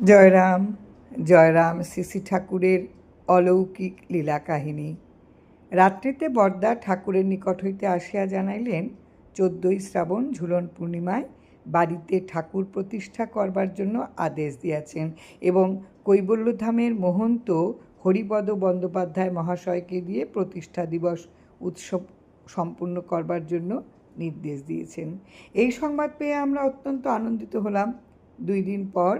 জয়রাম জয়রাম শ্রী ঠাকুরের অলৌকিক লীলা কাহিনী। রাত্রিতে বর্দা ঠাকুরের নিকট হইতে আসিয়া জানাইলেন, চোদ্দই শ্রাবণ ঝুলন পূর্ণিমায় বাড়িতে ঠাকুর প্রতিষ্ঠা করবার জন্য আদেশ দিয়াছেন এবং কৈবল্যধামের মহন্ত হরিপদ বন্দ্যোপাধ্যায় মহাশয়কে দিয়ে প্রতিষ্ঠা দিবস উৎসব সম্পূর্ণ করবার জন্য নির্দেশ দিয়েছেন। এই সংবাদ পেয়ে আমরা অত্যন্ত আনন্দিত হলাম। দুই দিন পর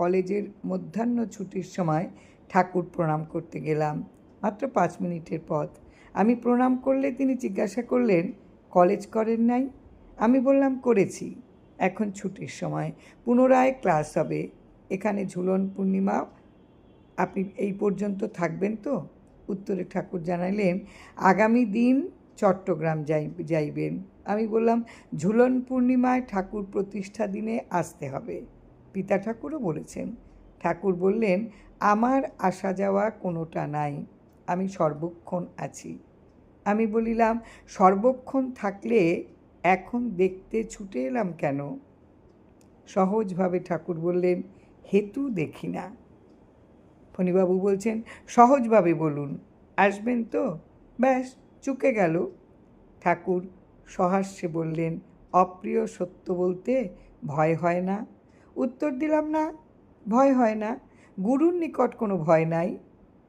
কলেজের মধ্যাহ্ন ছুটির সময় ঠাকুর প্রণাম করতে গেলাম। মাত্র পাঁচ মিনিটের পথ। আমি প্রণাম করলে তিনি জিজ্ঞাসা করলেন, কলেজ করেন নাই? আমি বললাম, করেছি। এখন ছুটির সময়। পুনরায় ক্লাস হবে। এখানে ঝুলন পূর্ণিমা। আপনি এই পর্যন্ত থাকবেন তো? উত্তরে ঠাকুর জানাইলেন আগামী দিন চট্টগ্রাম যাই, যাইবেন। আমি বললাম, ঝুলন পূর্ণিমায় ঠাকুর প্রতিষ্ঠা দিনে আসতে হবে। পিতা ঠাকুরও বলেছেন, ঠাকুর বললেন, আমার আসা যাওয়া কোনোটা নাই, আমি সর্বক্ষণ আছি। আমি বলিলাম, সর্বক্ষণ থাকলে এখন দেখতে ছুটে এলাম কেন? সহজভাবে ঠাকুর বললেন, হেতু দেখি না। ফণিবাবু বলছেন, সহজভাবে বলুন, আসবেন তো? ব্যাস, চুকে গেল। ঠাকুর সহাস্যে বললেন, অপ্রিয় সত্য বলতে ভয় হয় না। উত্তর দিলাম না, ভয় হয় না। গুরুর নিকট কোনো ভয় নাই।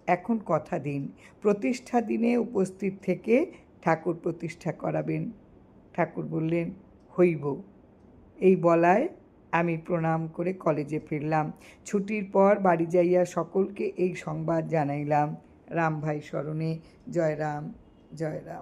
এখন কথা দিন। প্রতিষ্ঠা দিনে উপস্থিত থেকে ঠাকুর প্রতিষ্ঠা করাবেন। ঠাকুর বললেন, হইব। এই বলায় আমি প্রণাম করে কলেজে ফিরলাম। ছুটির পর বাড়ি যাইয়া সকলকে এই সংবাদ জানাইলাম। রামভাই স্মরণে জয় রাম জয় রাম।